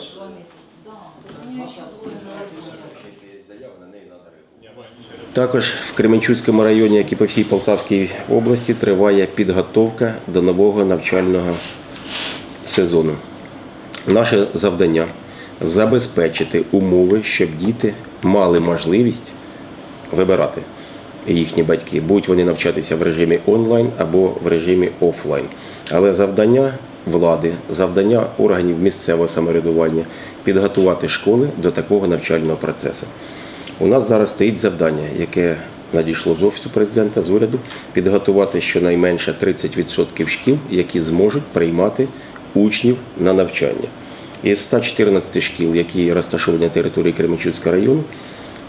Два. Да. Так двое. Також в Кременчуцькому районі, як і по всій Полтавській області, триває підготовка до нового навчального сезону. Наше завдання забезпечити умови, щоб діти мали можливість вибирати їхні батьки, будуть вони навчатися в режимі онлайн або в режимі офлайн. Але завдання влади, завдання органів місцевого самоврядування підготувати школи до такого навчального процесу. У нас зараз стоїть завдання, яке надійшло з офісу президента з уряду, підготувати щонайменше 30% шкіл, які зможуть приймати учнів на навчання. Із 114 шкіл, які розташовані на території Кременчуцького району,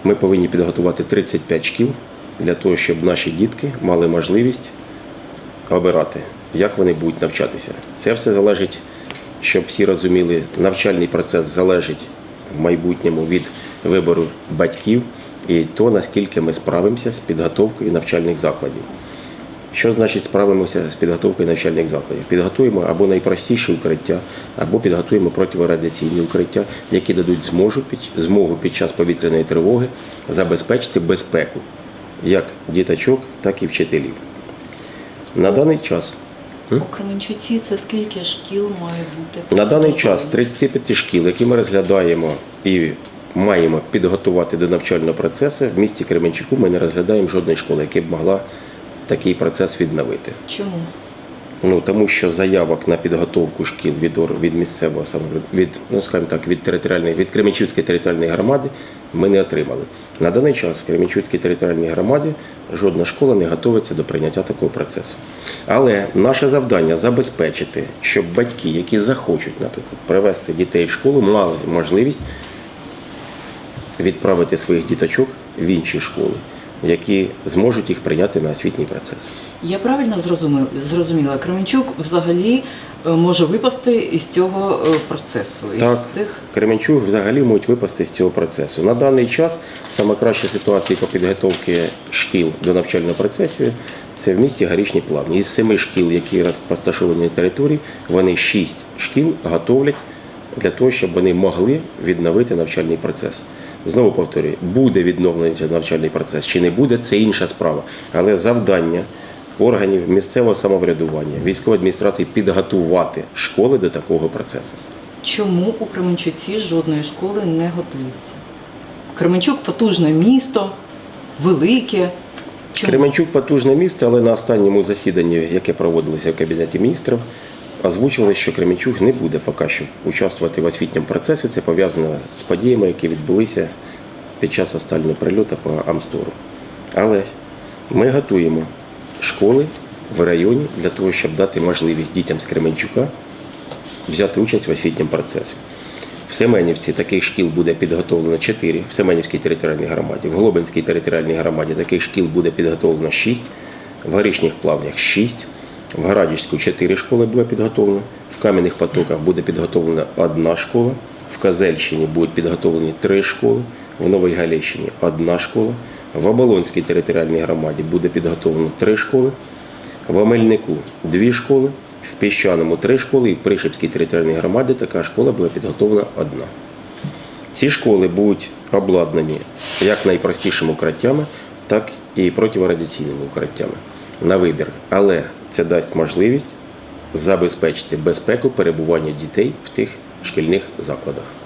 ми повинні підготувати 35 шкіл для того, щоб наші дітки мали можливість обирати, як вони будуть навчатися. Це все залежить, щоб всі розуміли, навчальний процес залежить в майбутньому від вибору батьків і то, наскільки ми справимося з підготовкою навчальних закладів. Що значить справимося з підготовкою навчальних закладів? Підготуємо або найпростіші укриття, або підготуємо протирадіаційні укриття, які дадуть зможу, змогу під час повітряної тривоги забезпечити безпеку як діточок, так і вчителів. На даний час У Кременчуці це скільки шкіл має бути? На даний час 35 шкіл, які ми розглядаємо і маємо підготувати до навчального процесу, в місті Кременчуку ми не розглядаємо жодної школи, яка б могла такий процес відновити. Чому? Ну тому що заявок на підготовку шкіл від від місцевого від ну скажімо так, від територіальної від Кременчуцької територіальної громади ми не отримали. На даний час в Кременчуцькій територіальній громаді жодна школа не готується до прийняття такого процесу. Але наше завдання забезпечити, щоб батьки, які захочуть, наприклад, привезти дітей в школу, мали можливість відправити своїх діточок в інші школи, які зможуть їх прийняти на освітній процес. Я правильно зрозуміла, Кременчук взагалі е, може випасти із цього е, процесу, Так. цих Кременчук взагалі можуть випасти з цього процесу. На даний час саме краща ситуація по підготовці шкіл до навчального процесу це в місті Горішні Плавні. Із семи шкіл, які розташовані на території, вони шість шкіл готовлять для того, щоб вони могли відновити навчальний процес. Знову повторюю, буде відновлений навчальний процес чи не буде, це інша справа. Але завдання органів місцевого самоврядування, військової адміністрації підготувати школи до такого процесу. чому у Кременчуці жодної школи не готується? Кременчук потужне місто, велике. Чому? Кременчук потужне місто, але на останньому засіданні, яке проводилося в Кабінеті міністрів, озвучили, що Кременчук не буде поки що участвувати в освітньому процесі. Це пов'язано з подіями, які відбулися під час останнього прильоту по Амстору. Але ми готуємо школи в районі для того, щоб дати можливість дітям з Кременчука взяти участь в освітньому процесі. В Семенівці таких шкіл буде підготовлено 4, в Семенівській територіальній громаді, в Глобинській територіальній громаді таких шкіл буде підготовлено 6, в Горішніх плавнях 6, в Гарадівську 4 школи буде підготовлено, в Кам'яних Потоках буде підготовлена одна школа, в Казельщині будуть підготовлені 3 школи, в Новій Галещині одна школа, в Оболонській територіальній громаді буде підготовлено 3 школи, в Омельнику дві школи, в Піщаному три школи і в Пришипській територіальній громаді така школа була підготовлена одна. Ці школи будуть обладнані як найпростішими укриттями, так і протирадіаційними укриттями на вибір. Але це дасть можливість забезпечити безпеку перебування дітей в цих шкільних закладах.